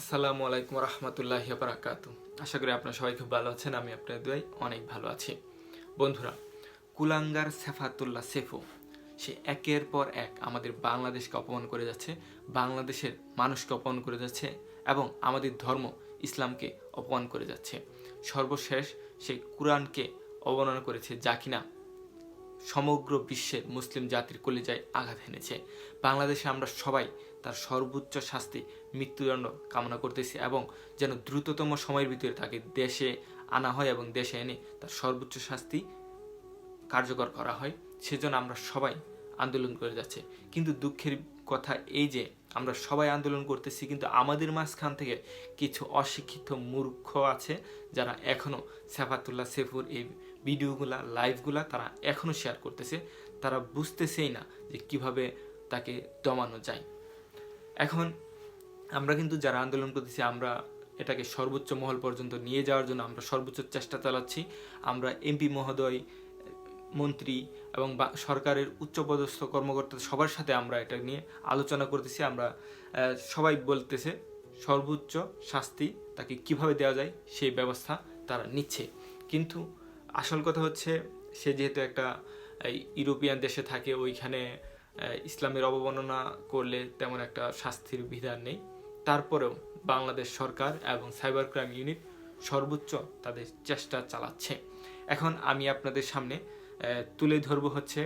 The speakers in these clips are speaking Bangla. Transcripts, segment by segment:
আসসালামু আলাইকুম রহমতুল্লাহ বারাকাত আশা করি আপনারা সবাই খুব ভালো আছেন, আমি আপনার দুয়াই অনেক ভালো আছি। বন্ধুরা, কুলাঙ্গার সেফাতুল্লাহ সেফু, সে একের পর এক আমাদের বাংলাদেশকে অপমান করে যাচ্ছে, বাংলাদেশের মানুষকে অপমান করে যাচ্ছে এবং আমাদের ধর্ম ইসলামকে অপমান করে যাচ্ছে। সর্বশেষ সে কোরআনকে অবমাননা করেছে যা কিনা সমগ্র বিশ্বের মুসলিম জাতির কলিজায় আঘাত এনেছে বাংলাদেশে আমরা সবাই তার সর্বোচ্চ শাস্তি, মৃত্যুদণ্ড কামনা করতেছি এবং যেন দ্রুততম সময়ের ভিতরে তাকে দেশে আনা হয় এবং দেশে এনে তার সর্বোচ্চ শাস্তি কার্যকর করা হয়। সেজন্য আমরা সবাই আন্দোলন করে যাচ্ছে। কিন্তু দুঃখের কথা এই যে, আমরা সবাই আন্দোলন করতেছি, কিন্তু আমাদের মাঝখান থেকে কিছু অশিক্ষিত মূর্খ আছে যারা এখনও সেফাতুল্লাহ সেফুর এই ভিডিওগুলা, লাইভগুলা তারা এখনও শেয়ার করতেছে। তারা বুঝতেছেই না যে কীভাবে তাকে দমানো যায়। এখন আমরা কিন্তু যারা আন্দোলন করতেছি, আমরা এটাকে সর্বোচ্চ মহল পর্যন্ত নিয়ে যাওয়ার জন্য আমরা সর্বোচ্চ চেষ্টা চালাচ্ছি। আমরা এমপি মহোদয়, মন্ত্রী এবং সরকারের উচ্চপদস্থ কর্মকর্তা সবার সাথে আমরা এটা নিয়ে আলোচনা করতেছি। আমরা সবাই বলতেছে সর্বোচ্চ শাস্তি তাকে কীভাবে দেওয়া যায় সেই ব্যবস্থা তারা নিচ্ছে। কিন্তু আসল কথা হচ্ছে, সে যেহেতু একটা ইউরোপিয়ান দেশে থাকে, ওইখানে ইসলামের অবমাননা করলে তেমন একটা শাস্তির বিধান নেই। তারপরেও বাংলাদেশ সরকার এবং সাইবার ক্রাইম ইউনিট সর্বোচ্চ তাদের চেষ্টা চালাচ্ছে। এখন আমি আপনাদের সামনে তুলে ধরব হচ্ছে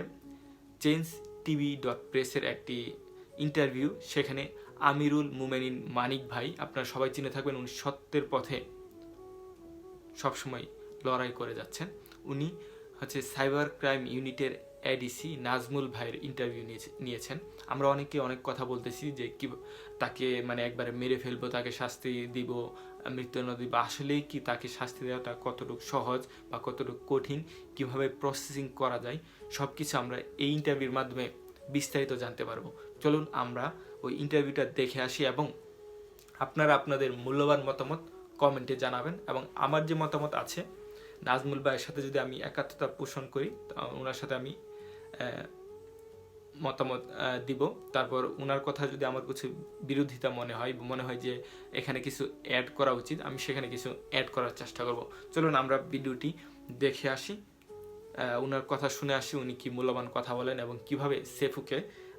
চেঞ্জ টিভি ডট প্রেসের একটি ইন্টারভিউ সেখানে আমিরুল মুমেনিন মানিক ভাই, আপনারা সবাই চিনে থাকবেন, উনি সত্যের পথে সবসময় লড়াই করে যাচ্ছেন। উনি হচ্ছে সাইবার ক্রাইম ইউনিটের এডিসি নাজমুল ভাইয়ের ইন্টারভিউ নিয়েছেন। আমরা অনেকে অনেক কথা বলতেছি যে কি তাকে মানে একবারে মেরে ফেলব, তাকে শাস্তি দিব, মৃত্যুদণ্ড দিব। আসলেই কি তাকে শাস্তি দেওয়াটা কতটুকু সহজ বা কতটুকু কঠিন, কীভাবে প্রসেসিং করা যায় সব কিছু আমরা এই ইন্টারভিউর মাধ্যমে বিস্তারিত জানতে পারব। চলুন আমরা ওই ইন্টারভিউটা দেখে আসি এবং আপনারা আপনাদের মূল্যবান মতামত কমেন্টে জানাবেন এবং আমার যে মতামত আছে নাজমুল ভাইয়ের সাথে যদি আমি একাত্মতা পোষণ করি ওনার সাথে আমি মতামত দিব। তারপর ওনার কথা যদি আমার কিছু বিরোধিতা মনে হয় মনে হয় যে এখানে কিছু অ্যাড করা উচিত, আমি সেখানে কিছু অ্যাড করার চেষ্টা করব। চলুন আমরা ভিডিওটি দেখে আসি। ওনার কথা শুনে আসি, উনি কি মূল্যবান কথা বলেন এবং কীভাবে সেফুকে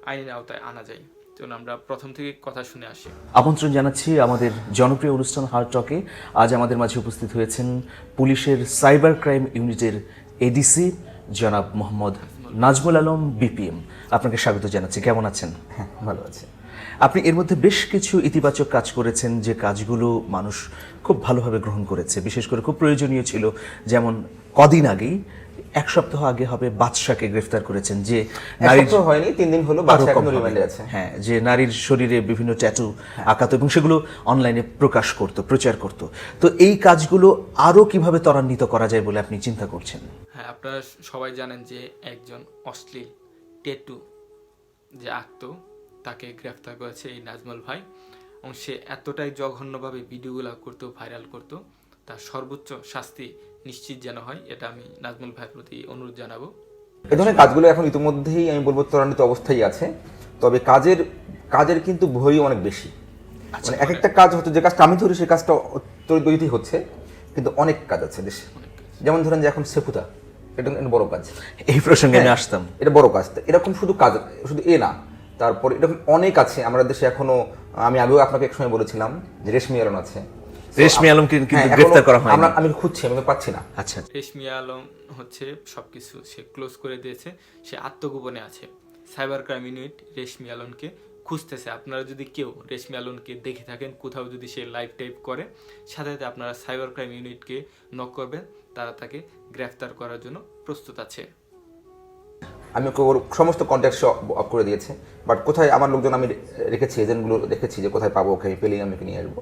আইনের আওতায় আনা যায়। চলুন আমরা প্রথম থেকে কথা শুনে আসি। আমন্ত্রণ জানাচ্ছি আমাদের জনপ্রিয় অনুষ্ঠান হার্ট টকে। আজ আমাদের মাঝে উপস্থিত হয়েছেন পুলিশের সাইবার ক্রাইম ইউনিটের এডিসি জনাব মোহাম্মদ নাজমুল আলম বিপিএম আপনাকে স্বাগত জানাচ্ছি। কেমন আছেন? হ্যাঁ ভালো আছে। আপনি এর মধ্যে বেশ কিছু ইতিবাচক কাজ করেছেন যে কাজগুলো মানুষ খুব ভালোভাবে গ্রহণ করেছে। বিশেষ করে খুব প্রয়োজনীয় ছিল যেমন কদিন আগেই এক সপ্তাহ আগে হবে বাদশাকে গ্রেফতার করেছেন যে সপ্তাহ হয়নি তিন দিন হলো আছে। হ্যাঁ যে নারীর শরীরে বিভিন্ন ট্যাটু আঁকাতো এবং সেগুলো অনলাইনে প্রকাশ করত প্রচার করত। তো এই কাজগুলো আরও কীভাবে ত্বরান্বিত করা যায় বলে আপনি চিন্তা করছেন? হ্যাঁ আপনারা সবাই জানেন যে একজন অশ্লীল টেটু যে আঁকত তাকে গ্রেফতার করেছে এই নাজমুল ভাই। এবং সে এতটাই জঘন্যভাবে ভিডিওগুলো করতো ভাইরাল করতো তার সর্বোচ্চ শাস্তি নিশ্চিত যেন হয় এটা আমি নাজমুল ভাইয়ের প্রতি অনুরোধ জানাব। এই ধরনের কাজগুলো এখন ইতিমধ্যেই আমি বলব ত্বরান্বিত অবস্থায় আছে তবে কাজের কাজের কিন্তু ভয় অনেক বেশি। মানে এক একটা কাজ হচ্ছে যে কাজটা আমি ধরি সেই কাজটা তৈরি হচ্ছে কিন্তু অনেক কাজ আছে দেশে যেমন ধরেন যে এখন সেফুতা এটা বড় কাজ। এই প্রসঙ্গে হ্যাঁ। আমি আসতাম। এটা বড় কাজ। তো এরকম শুধু কাজ শুধু এ না তারপর এরকম অনেক আছে আমাদের দেশে এখনও আমি আগেও আপনাকে এক সময় বলেছিলাম যে রেশমি আলম আছে। রেশমি আলমকে কিন্তু হ্যাঁ, গ্রেফতার করা হয়নি। আমরা আমি খুঁজছি আমি পাচ্ছি না। আচ্ছা। রেশমি আলম হচ্ছে সবকিছু সে ক্লোজ করে দিয়েছে সে আত্মগোপনে আছে। সাইবার ক্রাইম ইউনিট রেশমি আলমকে খুঁজতেছে। আপনারা যদি কেউ রেশমি আলমকে দেখে থাকেন কোথাও যদি সে লাইভ টাইপ করে সাথে সাথে আপনারা সাইবার ক্রাইম ইউনিটকে নক করবেন তারা তাকে গ্রেফতার করার জন্য প্রস্তুত আছে। আমি ওকে ওর সমস্ত কন্ট্যাক্ট অফ করে দিয়েছে বাট কোথায় আমার লোকজন আমি রেখেছি এজেন্টগুলো রেখেছি যে কোথায় পাবো ওকে পেলেই আমি ওকে নিয়ে আসব।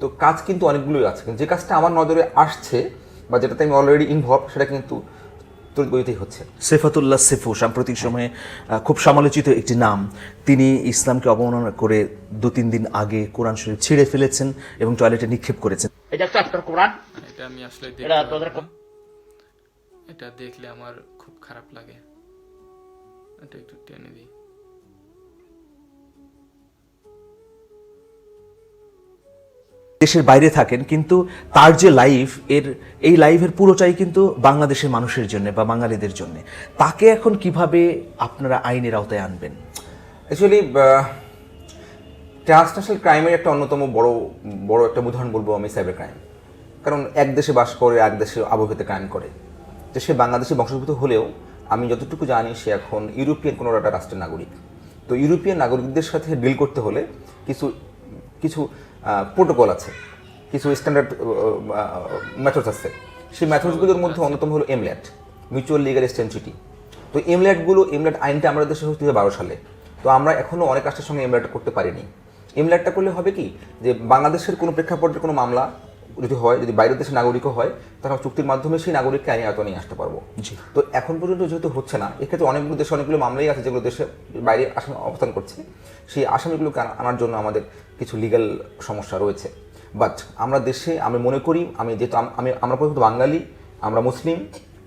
তো কাজ কিন্তু অনেকগুলোই আছে। কিন্তু যে কাজটা আমার নজরে আসছে বা যেটাতে আমি অলরেডি ইনভলভ সেটা কিন্তু তড়িৎ হচ্ছে। সেফাতুল্লাহ সেফু সাম্প্রতিক সময়ে খুব সমালোচিত একটি নাম। তিনি ইসলামকে অবমাননা করে দু তিন দিন আগে কোরআন শরীফ ছিঁড়ে ফেলেছেন এবং টয়লেটে নিক্ষেপ করেছেন। এটা কোরআন? এটা আমি আসলে। এটা দেখলে আমার খুব খারাপ লাগে। এটা একটু টেনে দিই। দেশের বাইরে থাকেন, কিন্তু তার যে লাইফ এর, এই লাইফের পুরোটাই কিন্তু বাংলাদেশের মানুষের জন্য বা বাঙালিদের জন্য। তাকে এখন কীভাবে আপনারা আইনের আওতায় আনবেন? অ্যাকচুয়ালি ট্রান্সন্যাশনাল ক্রাইমের একটা অন্যতম বড় বড় একটা উদাহরণ বলব আমি সাইবার ক্রাইম কারণ এক দেশে বাস করে এক দেশে আবহাওয়াতে ক্রাইম করে। তো সে বাংলাদেশে বংশোদ্ভূত হলেও, আমি যতটুকু জানি, সে এখন ইউরোপিয়ান কোনো একটা রাষ্ট্রের নাগরিক। তো ইউরোপিয়ান নাগরিকদের সাথে ডিল করতে হলে কিছু কিছু প্রোটোকল আছে। কিছু স্ট্যান্ডার্ড মেথডস আছে। সেই মেথডসগুলোর মধ্যে অন্যতম হলো এমল্যাট মিউচুয়াল লিগাল এক্সটেন্সিটি তো এমল্যাটগুলো এমল্যাট আইনটা আমাদের দেশে হচ্ছে বারো সালে। তো আমরা এখনও অনেক রাষ্ট্রের সঙ্গে এমল্যাট করতে পারিনি। এমল্যাটটা করলে হবে কি? যে বাংলাদেশের কোনো প্রেক্ষাপটের কোনো মামলা যদি হয় যদি বাইরের দেশের নাগরিকও হয় তাহলে আমরা চুক্তির মাধ্যমে সেই নাগরিককে আইনে আওতা নিয়ে আসতে পারব। তো এখন পর্যন্ত যেহেতু হচ্ছে না এক্ষেত্রে অনেকগুলো দেশে অনেকগুলো মামলাই আছে যেগুলো দেশে বাইরে আসামি অবস্থান করছে। সেই আসামিগুলোকে আনার জন্য আমাদের কিছু লিগ্যাল সমস্যা রয়েছে। বাট আমরা দেশে আমি মনে করি আমি যেহেতু আমি আমরা প্রথমত বাঙালি আমরা মুসলিম।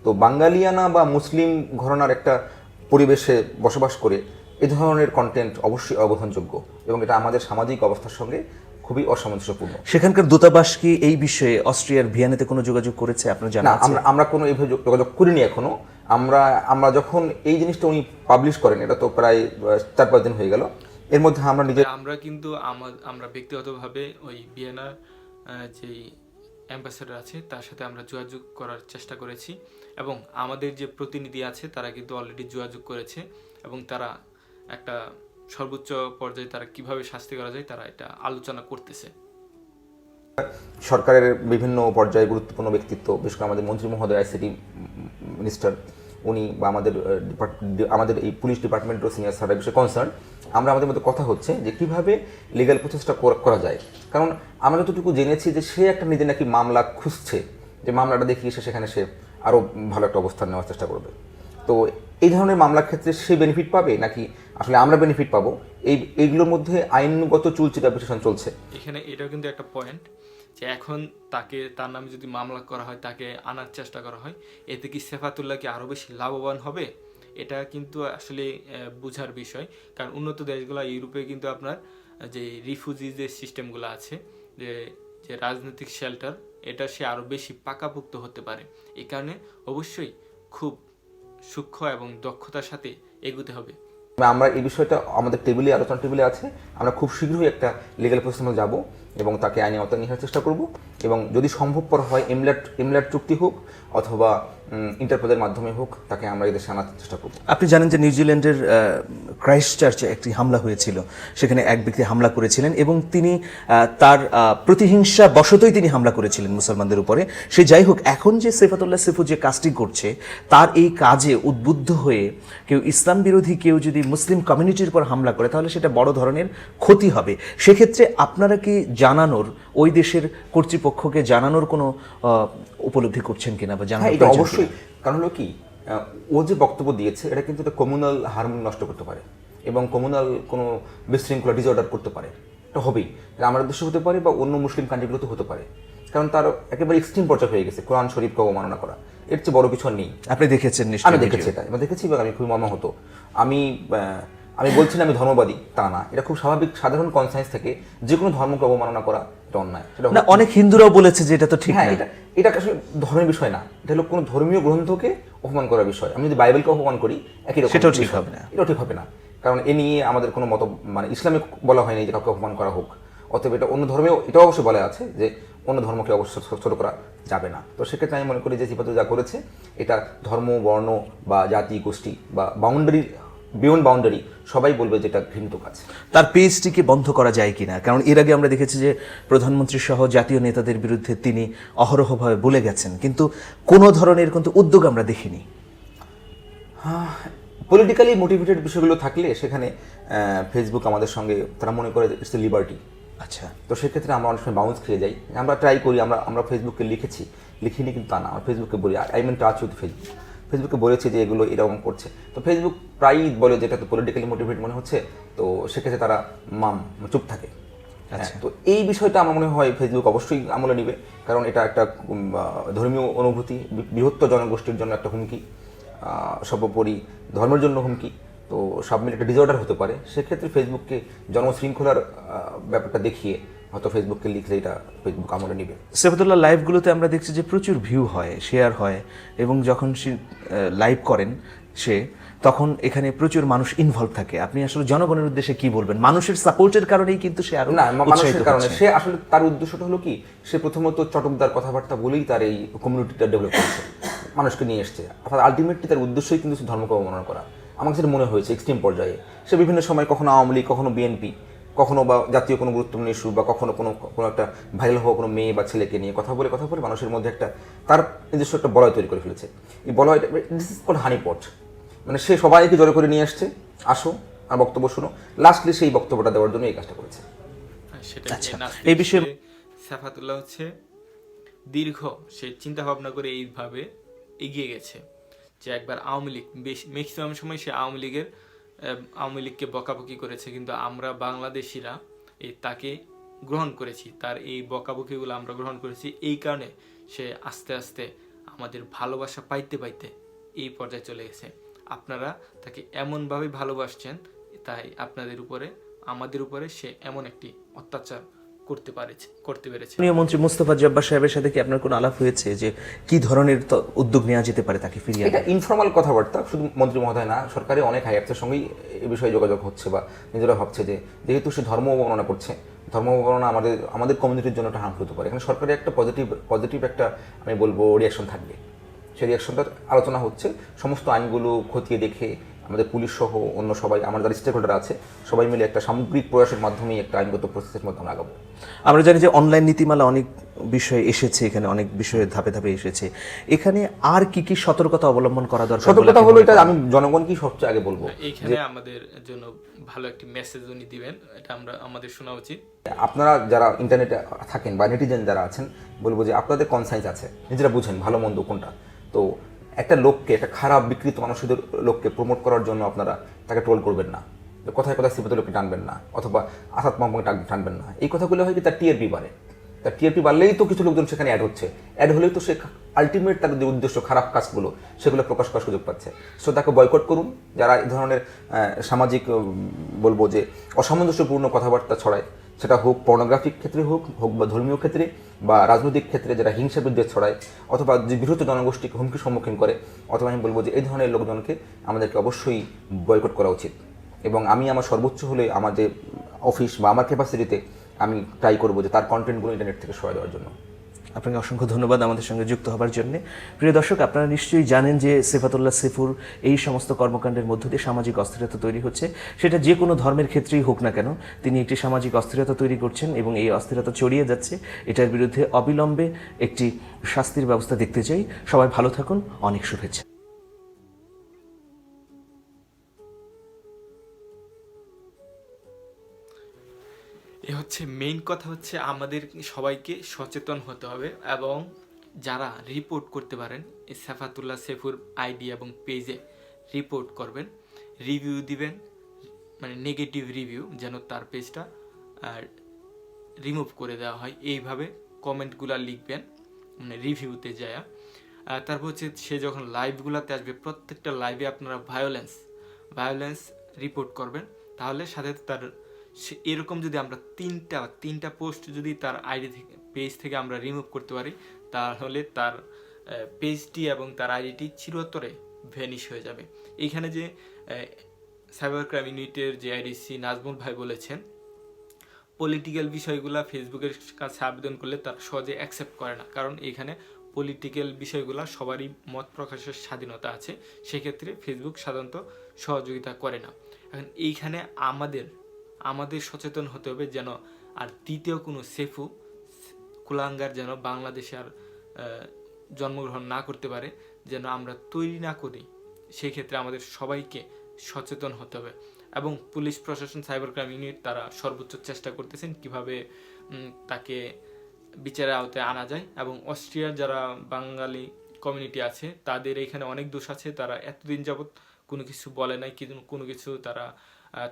তো বাঙালিয়ানা বা মুসলিম ঘরানার একটা পরিবেশে বসবাস করে এ ধরনের কন্টেন্ট অবশ্যই অবধানযোগ্য এবং এটা আমাদের সামাজিক অবস্থার সঙ্গে খুবই অসামঞ্জস্যপূর্ণ। সেখানকার দূতাবাস কি এই বিষয়ে অস্ট্রিয়ার ভিয়ানেতে কোনো যোগাযোগ করেছে? আপনার জানা আছে? আমরা আমরা কোনো এইভাবে যোগাযোগ করিনি এখনও। আমরা আমরা যখন এই জিনিসটা উনি পাবলিশ করেন এটা তো প্রায় চার পাঁচ দিন হয়ে গেল। এর মধ্যে আমরা নিজের আমরা কিন্তু আমরা ব্যক্তিগতভাবে ওই ভিয়েনার যেই অ্যাম্বাসেডার আছে তার সাথে আমরা যোগাযোগ করার চেষ্টা করেছি। এবং আমাদের যে প্রতিনিধি আছে তারা কিন্তু অলরেডি যোগাযোগ করেছে। এবং তারা একটা সর্বোচ্চ পর্যায়ে তারা কীভাবে শাস্তি করা যায়, তারা এটা আলোচনা করতেছে। সরকারের বিভিন্ন পর্যায়ে গুরুত্বপূর্ণ ব্যক্তিত্ব, বিশেষ করে আমাদের মন্ত্রী মহোদয় আইসিটি মিনিস্টার, উনি বা আমাদের আমাদের এই পুলিশ ডিপার্টমেন্টের সিনিয়র স্যার বিষয়ে কনসার্ন আমরা আমাদের মধ্যে কথা হচ্ছে যে কীভাবে লিগ্যাল প্রসেসটা করা যায়। কারণ আমরা যতটুকু জেনেছি যে সে একটা নিজে নাকি মামলা খুঁজছে, যে মামলাটা দেখিয়ে সে সেখানে সে আরও ভালো একটা অবস্থান নেওয়ার চেষ্টা করবে। তো এই ধরনের মামলার ক্ষেত্রে সে বেনিফিট পাবে নাকি আসলে আমরা বেনিফিট পাবো? এই, এইগুলোর মধ্যে আইনগত চুলচিতা বিশ্লেষণ চলছে। এখানে এটাও কিন্তু একটা পয়েন্ট যে এখন তাকে, তার নামে যদি মামলা করা হয়, তাকে আনার চেষ্টা করা হয়, এতে কি সেফাতুল্লাহ কি আরও বেশি লাভবান হবে? এটা কিন্তু আসলে বোঝার বিষয়। কারণ উন্নত দেশগুলো, ইউরোপে কিন্তু আপনার, যে রিফিউজি যে সিস্টেমগুলো আছে, যে যে রাজনৈতিক শেল্টার এটা সে আরও বেশি পাকাপোক্ত হতে পারে। এই কারণে অবশ্যই খুব সূক্ষ্ম এবং দক্ষতার সাথে এগুতে হবে। আমরা এই বিষয়টা আমাদের টেবিলে, আলোচনা টেবিলে আছে। আমরা খুব শীঘ্রই একটা লিগাল প্রসেসে যাব এবং তাকে আইনি আওতায় নিয়ে চেষ্টা করব। এবং যদি সম্ভবপর হয়, এমলেট এমলেট চুক্তি হোক অথবা ইন্টারপোলের মাধ্যমে হোক, তাকে আমরা এদের আনার চেষ্টা করব। আপনি জানেন যে নিউজিল্যান্ডের ক্রাইস্ট চার্চে একটি হামলা হয়েছিল। সেখানে এক ব্যক্তি হামলা করেছিলেন এবং তিনি তার প্রতিহিংসা বশতই তিনি হামলা করেছিলেন মুসলমানদের উপরে। সে যাই হোক, এখন যে সেফাতুল্লাহ সেফু যে কাজটি করছে, তার এই কাজে উদ্বুদ্ধ হয়ে কেউ ইসলাম বিরোধী, কেউ যদি মুসলিম কমিউনিটির উপর হামলা করে, তাহলে সেটা বড় ধরনের ক্ষতি হবে। সেক্ষেত্রে আপনারা কি জানানোর ওই দেশের কর্তৃপক্ষকে জানানোর কোনো উপলব্ধি করছেন কিনা বা হ্যাঁ জানানোর এটা অবশ্যই। কারণ হলো কি ও যে বক্তব্য দিয়েছে এটা কিন্তু একটা কমিউনাল হারমোনি নষ্ট করতে পারে এবং কমিউনাল কোনো বিশৃঙ্খলা ডিসঅর্ডার করতে পারে। এটা হবেই। এটা আমাদের দেশে হতে পারে বা অন্য মুসলিম কান্ট্রিগুলোতে হতে পারে। কারণ তার একেবারে এক্সট্রিম পর্যায়ে হয়ে গেছে কোরআন শরীফকে অবমাননা করা। এর চেয়ে বড় কিছু নেই। আপনি দেখেছেন আমি দেখেছি এটা আমি দেখেছি এবং আমি খুবই মর্মাহত। আমি আমি বলছি না আমি ধর্মবাদী তা না। এটা খুব স্বাভাবিক সাধারণ কনসাইন্স থেকে যে কোনো ধর্মকে অবমাননা করা এটা অন্যায়। না অনেক হিন্দুরাও বলেছে যে এটা তো ঠিক হ্যাঁ এটা এটা আসলে ধর্মের বিষয় না। এটা হলো কোনো ধর্মীয় গ্রন্থকে অপমান করার বিষয়। আমি যদি বাইবেলকে অপমান করি একই রকম সেটাও ঠিক হবে না। এটাও ঠিক হবে না। কারণ এ নিয়ে আমাদের কোনো মত মানে ইসলামে বলা হয়নি যে কাউকে অপমান করা হোক। অতএব এটা অন্য ধর্মেও এটাও অবশ্যই বলা আছে যে অন্য ধর্মকে অবশ্যই ছোট- করা যাবে না। তো সেক্ষেত্রে আমি মনে করি যে জিপাত যা করেছে এটা ধর্ম বর্ণ বা জাতি গোষ্ঠী বা বাউন্ডারি বিয়ন্ড বাউন্ডারি সবাই বলবে যে এটা ঘৃণিত কাজ। তার পেজটিকে বন্ধ করা যায় কিনা? কারণ এর আগে আমরা দেখেছি যে প্রধানমন্ত্রী সহ জাতীয় নেতাদের বিরুদ্ধে তিনি অহরহভাবে বলে গেছেন। কিন্তু কোনো ধরনের কিন্তু উদ্যোগ আমরা দেখিনি। পলিটিক্যালি মোটিভেটেড বিষয়গুলো থাকলে সেখানে ফেসবুক আমাদের সঙ্গে তারা মনে করে ইটস লিবার্টি আচ্ছা। তো সেক্ষেত্রে আমরা অনেক সময় বাউন্স খেয়ে যাই। আমরা ট্রাই করি আমরা আমরা ফেসবুকে লিখেছি। লিখিনি কিন্তু তা না আমরা ফেসবুকে বলি। I mean touch with Facebook ফেসবুকে বলেছে যে এগুলো এরকম করছে। তো ফেসবুক প্রায়ই বলে যে এটা তো পলিটিক্যালি মোটিভেট মনে হচ্ছে তো সেক্ষেত্রে তারা মাম চুপ থাকে। হ্যাঁ, তো এই বিষয়টা আমার মনে হয় ফেসবুক অবশ্যই আমলে নিবে কারণ এটা একটা ধর্মীয় অনুভূতি বৃহত্তর জনগোষ্ঠীর জন্য একটা হুমকি সর্বোপরি ধর্মের জন্য হুমকি তো সব মিলে একটা ডিসঅর্ডার হতে পারে। সেক্ষেত্রে ফেসবুককে জনশৃঙ্খলার ব্যাপারটা দেখিয়ে হয়তো ফেসবুকে লিখলে এটা ফেসবুক আমলে নিবে। সেফাতুল্লাহ লাইভগুলোতে আমরা দেখছি যে প্রচুর ভিউ হয় শেয়ার হয় এবং যখন সে লাইভ করেন সে তখন এখানে প্রচুর মানুষ ইনভলভ থাকে। আপনি আসলে জনগণের উদ্দেশ্যে কি বলবেন? মানুষের সাপোর্টের কারণেই কিন্তু সে আরও না মানুষের কারণে। সে আসলে তার উদ্দেশ্যটা হলো কি? সে প্রথমত চটকদার কথাবার্তা বলেই তার এই কমিউনিটিটা ডেভেলপ করেছে মানুষকে নিয়ে এসছে। অর্থাৎ আলটিমেটলি তার উদ্দেশ্যই কিন্তু ধর্মকে অবমাননা করা। আমার কাছে মনে হয়েছে এক্সট্রিম পর্যায়ে। সে বিভিন্ন সময় কখনো আওয়ামী লীগ কখনো বিএনপি কখনো বা জাতীয় কোনো গুরুত্বপূর্ণ ইস্যু বা কখনো কোনো কোনো একটা ভাইরাল হওয়া কোনো মেয়ে বা ছেলেকে নিয়ে কথা বলে কথা বলে মানুষের মধ্যে একটা তার নিজস্ব একটা বলয় তৈরি করে ফেলেছে। এই বলয়টা দিস ইজ কল হানিপট মানে সে সবাইকে জড়ো করে নিয়ে আসছে। আসো আর বক্তব্য শুনো। লাস্টলি সেই বক্তব্যটা দেওয়ার জন্য এই কাজটা করেছে। হ্যাঁ, সেটা আচ্ছা, এই বিষয়ে- সাফাতুল্লাহ হচ্ছে দীর্ঘ সে চিন্তা ভাবনা করে এইভাবে এগিয়ে গেছে যে একবার আওয়ামী লীগ বেশ ম্যাক্সিমাম সময় সে আওয়ামী লীগের আওয়ামী লীগকে বকাবকি করেছে, কিন্তু আমরা বাংলাদেশিরা এই তাকে গ্রহণ করেছি। তার এই বকাবকিগুলো আমরা গ্রহণ করেছি। এই কারণে সে আস্তে আস্তে আমাদের ভালোবাসা পাইতে পাইতে এই পর্যায়ে চলে গেছে। আপনারা তাকে এমনভাবে ভালোবাসছেন, তাই আপনাদের উপরে, আমাদের উপরে সে এমন একটি অত্যাচার করতে পারেছে করতে পেরেছে। মাননীয় মন্ত্রী মুস্তফা জব্বার সাহেবের সাথে কি আপনার কোনো আলাপ হয়েছে যে কি ধরনের ত- উদ্যোগ নেওয়া যেতে পারে তাকে ফিরিয়ে? এটা ইনফর্মাল কথাবার্তা শুধু মন্ত্রী মহোদয় না সরকারি অনেক হাই সঙ্গেই এ বিষয়ে যোগাযোগ হচ্ছে বা নিজেরা ভাবছে যে যেহেতু সে ধর্ম অবমাননা করছে ধর্ম অবমাননা আমাদের আমাদের কমিউনিটির জন্য একটা হার্মফুল হতে পারে। এখানে সরকারের একটা পজিটিভ পজিটিভ একটা আমি বলব রিয়াকশন থাকবে। সেই রিয়াকশনটার আলোচনা হচ্ছে সমস্ত আইনগুলো খতিয়ে দেখে আমাদের পুলিশ সহ অন্য সবাই আমার যারা স্টেক হোল্ডার আছে সবাই মিলে একটা সামগ্রিক প্রয়াসের মাধ্যমেই একটা আইনগত প্রসেসের মধ্যে আমরা আগাবো। আমরা জানি যে অনলাইন নীতিমালা অনেক বিষয়ে এসেছে এখানে অনেক বিষয়ে ধাপে ধাপে এসেছে। এখানে আর কি কি সতর্কতা অবলম্বন করা দরকার সতর্কতা হলো এটা? আমি জনগণকেই সবচেয়ে আগে বলব এইখানে আমাদের জন্য ভালো একটি মেসেজ উনি দিবেন এটা আমরা আমাদের শোনা উচিত। আপনারা যারা ইন্টারনেটে থাকেন বা নেটিজেন যারা আছেন বলব যে আপনাদের কনসাইন্স আছে নিজেরা বুঝেন ভালো মন্দ কোনটা। তো একটা লোককে, একটা খারাপ বিকৃত মানুষদের লোককে প্রমোট করার জন্য আপনারা তাকে ট্রোল করবেন না। কথায় কথায় সিপাত লোককে টানবেন না, অথবা আসাদ টানবেন না। এই কথাগুলো হয় কি, তার টিআরপি বাড়ে। তার টিআরপি বাড়লেই তো কিছু লোকজন সেখানে অ্যাড হচ্ছে। অ্যাড হলেই তো সে আলটিমেট তার যে উদ্দেশ্য, খারাপ কাজগুলো, সেগুলো প্রকাশ করার সুযোগ পাচ্ছে। সো তাকে বয়কট করুন। যারা এই ধরনের সামাজিক বলব যে অসামঞ্জস্যপূর্ণ কথাবার্তা ছড়ায় সেটা হোক পর্নোগ্রাফিক ক্ষেত্রে হোক হোক বা ধর্মীয় ক্ষেত্রে বা রাজনৈতিক ক্ষেত্রে যারা হিংসা বিদ্বেষ ছড়ায় অথবা যে বৃহত্তর জনগোষ্ঠীকে হুমকির সম্মুখীন করে, অথবা আমি বলব যে এই ধরনের লোকজনকে আমাদেরকে অবশ্যই বয়কট করা উচিত। এবং আমি আমার সর্বোচ্চ হলে আমার যে অফিস বা আমার ক্যাপাসিটিতে আমি ট্রাই করব যে তার কন্টেন্টগুলো ইন্টারনেট থেকে সরাই দেওয়ার জন্য। আপনাকে অসংখ্য ধন্যবাদ আমাদের সঙ্গে যুক্ত হবার জন্য। প্রিয় দর্শক, আপনারা নিশ্চয়ই জানেন যে সেফাতুল্লাহ সেফুর এই সমস্ত কর্মকাণ্ডের মধ্য দিয়ে সামাজিক অস্থিরতা তৈরি হচ্ছে। সেটা যে কোনো ধর্মের ক্ষেত্রেই হোক না কেন, তিনি একটি সামাজিক অস্থিরতা তৈরি করছেন এবং এই অস্থিরতা ছড়িয়ে যাচ্ছে। এটার বিরুদ্ধে অবিলম্বে একটি শাস্তির ব্যবস্থা দেখতে চাই। সবাই ভালো থাকুন। অনেক শুভেচ্ছা। এ হচ্ছে মেইন কথা হচ্ছে আমাদের সবাইকে সচেতন হতে হবে এবং যারা রিপোর্ট করতে পারেন সাফাতুল্লাহ সেফুর আইডি এবং পেজে রিপোর্ট করবেন রিভিউ দিবেন মানে নেগেটিভ রিভিউ যেন তার পেজটা আর রিমুভ করে দেওয়া হয়। এইভাবে কমেন্টগুলো লিখবেন মানে রিভিউতে যায়। তারপর হচ্ছে সে যখন লাইভগুলোতে আসবে, প্রত্যেকটা লাইভে আপনারা ভায়োলেন্স ভায়োলেন্স রিপোর্ট করবেন। তাহলে সাথে তার সে- এরকম যদি আমরা তিনটা তিনটা পোস্ট যদি তার আইডি থেকে পেজ থেকে আমরা রিমুভ করতে পারি, তাহলে তার পেজটি এবং তার আইডিটি চিরতরে ভ্যানিশ হয়ে যাবে। এইখানে যে সাইবার ক্রাইম ইউনিটের যে আইডিসি নাজমুল ভাই বলেছেন পলিটিক্যাল বিষয়গুলো ফেসবুকের কাছে আবেদন করলে তারা সহজে অ্যাকসেপ্ট করে না। কারণ এখানে পলিটিক্যাল বিষয়গুলা সবারই মত প্রকাশের স্বাধীনতা আছে, সেক্ষেত্রে ফেসবুক সাধারণত সহযোগিতা করে না। এখন এইখানে আমাদের আমাদের সচেতন হতে হবে যেন আর দ্বিতীয় কোনো সেফু, কুলাঙ্গার যেন বাংলাদেশে আর জন্মগ্রহণ না করতে পারে, যেন আমরা তৈরি না করি, সেই ক্ষেত্রে আমাদের সবাইকে সচেতন হতে হবে। এবং পুলিশ, প্রশাসন, সাইবার ক্রাইম ইউনিট তারা সর্বোচ্চ চেষ্টা করতেছেন কীভাবে তাকে বিচারের আওতায় আনা যায়। এবং অস্ট্রিয়ার যারা বাঙালি কমিউনিটি আছে, তাদের এখানে অনেক দোষ আছে। তারা এতদিন যাবৎ কোনো কিছু বলে নাই কোনো কিছু তারা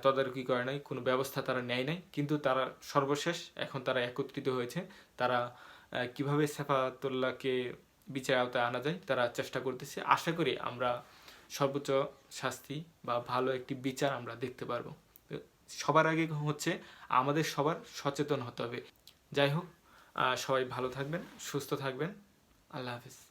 তদারকি করে নাই, কোনো ব্যবস্থা তারা নেয় নাই। কিন্তু তারা সর্বশেষ এখন তারা একত্রিত হয়েছে। তারা কীভাবে সেফাতুল্লাহকে বিচারের আওতায় আনা যায়, তারা চেষ্টা করতেছে। আশা করি আমরা সর্বোচ্চ শাস্তি বা ভালো একটি বিচার আমরা দেখতে পারব। সবার আগে হচ্ছে আমাদের সবার সচেতন হতে হবে। যাই হোক সবাই ভালো থাকবেন, সুস্থ থাকবেন। আল্লাহ হাফিজ।